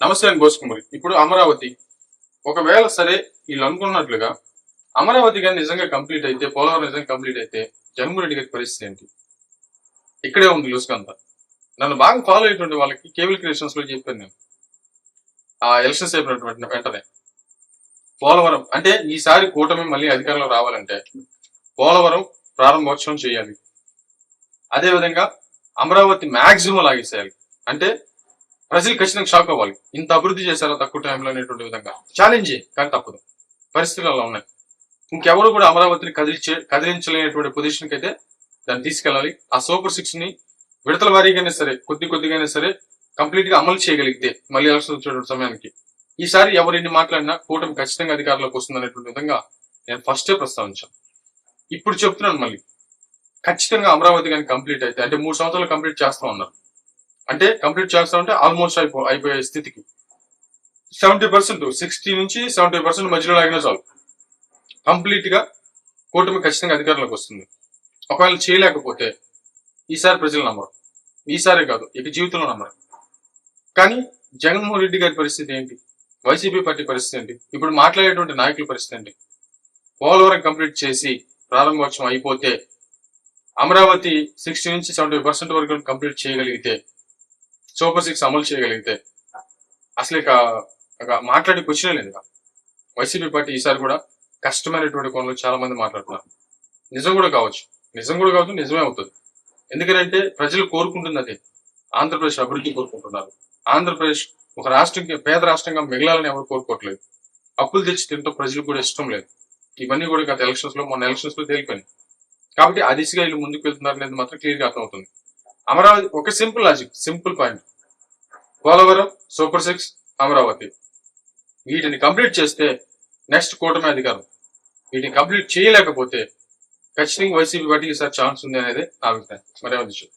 నమస్తే అని గోసుకుమారి ఇప్పుడు అమరావతి. ఒకవేళ సరే వీళ్ళు అనుకున్నట్లుగా అమరావతి కానీ నిజంగా కంప్లీట్ అయితే పోలవరం నిజంగా కంప్లీట్ అయితే జగన్మోహన్ రెడ్డి గారి పరిస్థితి ఏంటి? ఇక్కడే ఉంది లూసుకంతా నన్ను బాగా ఫాలో అయ్యేటువంటి వాళ్ళకి కేబుల్ క్రియేషన్స్లో చెప్పాను నేను. ఆ ఎలక్షన్స్ అయిపోయినటువంటి వెంటనే. పోలవరం అంటే ఈసారి కూటమి మళ్ళీ అధికారంలో రావాలంటే పోలవరం ప్రారంభోత్సవం చేయాలి. అదేవిధంగా అమరావతి మ్యాక్సిమం లాగేసేయాలి. అంటే ప్రజలు ఖచ్చితంగా షాక్ అవ్వాలి. ఇంత అభివృద్ధి చేశారా తక్కువ టైంలో అనేటువంటి విధంగా? ఛాలెంజ్ కానీ తప్పదు. పరిస్థితులు అలా ఉన్నాయి. ఇంకెవరు కూడా అమరావతిని కదిలించే కదిలించలేనటువంటి పొజిషన్కి అయితే దాన్ని తీసుకెళ్ళాలి. ఆ సూపర్ సిక్స్ని విడతల వారీగానే సరే కొద్ది కొద్దిగానే సరే కంప్లీట్గా అమలు చేయగలిగితే మళ్ళీ ఎలక్షన్ వచ్చేటువంటి సమయానికి ఈసారి ఎవరు ఎన్ని మాట్లాడినా కూటమి ఖచ్చితంగా అధికారంలోకి వస్తుంది అనేటువంటి విధంగా నేను ఫస్టే ప్రస్తావించాను. ఇప్పుడు చెప్తున్నాను మళ్ళీ. ఖచ్చితంగా అమరావతి కానీ కంప్లీట్ అయితే అంటే మూడు సంవత్సరాలు కంప్లీట్ చేస్తా ఉన్నారు. అంటే కంప్లీట్ చేస్తా ఉంటే ఆల్మోస్ట్ అయిపో అయిపోయే స్థితికి. సెవెంటీ పర్సెంట్ సిక్స్టీ నుంచి సెవెంటీ పర్సెంట్ మధ్యలో ఆగినా చాలు. కంప్లీట్గా కూటమి ఖచ్చితంగా అధికారంలోకి వస్తుంది. ఒకవేళ చేయలేకపోతే ఈసారి ప్రజలు నమ్మరు. ఈసారే కాదు ఇక జీవితంలో నమ్మరు. కానీ జగన్మోహన్ రెడ్డి గారి పరిస్థితి ఏంటి? వైసీపీ పార్టీ పరిస్థితి ఏంటి? ఇప్పుడు మాట్లాడేటువంటి నాయకుల పరిస్థితి ఏంటి? పోలవరం కంప్లీట్ చేసి ప్రారంభోత్సవం అయిపోతే అమరావతి సిక్స్టీ నుంచి సెవెంటీ పర్సెంట్ వరకు కంప్లీట్ చేయగలిగితే సూపర్ సిక్స్ అమలు చేయగలిగితే అసలు ఇక ఇక మాట్లాడే క్వశ్చనే లేదు వైసీపీ పార్టీ ఈసారి కూడా కష్టమైనటువంటి కోణంలో చాలా మంది మాట్లాడుతున్నారు. నిజం కూడా కావచ్చు. నిజం కూడా కావచ్చు నిజమే అవుతుంది. ఎందుకంటే ప్రజలు కోరుకుంటుంది అదే ఆంధ్రప్రదేశ్ అభివృద్ధి కోరుకుంటున్నారు. ఆంధ్రప్రదేశ్ ఒక రాష్ట్రం పేద రాష్ట్రంగా మిగలాలని ఎవరు కోరుకోవట్లేదు. అప్పులు తెచ్చి తింటూ ప్రజలకు కూడా ఇష్టం లేదు. ఇవన్నీ కూడా గత ఎలక్షన్స్లో మొన్న ఎలక్షన్స్లో తేలిపోయింది కాబట్టి ఆ దిశగా వీళ్ళు ముందుకు వెళ్తున్నారు అనేది మాత్రం క్లియర్గా అర్థమవుతుంది. అమరావతి ఒక simple logic simple point. Polavaram super six Amaravati. వీటిని కంప్లీట్ చేస్తే నెక్స్ట్ కూటమి అధికారం. వీటిని కంప్లీట్ చేయలేకపోతే ఖచ్చితంగా వైసీపీ పార్టీకి ఈసారి ఛాన్స్ ఉంది అనేది నా అభిప్రాయం. మరేమో విషయం.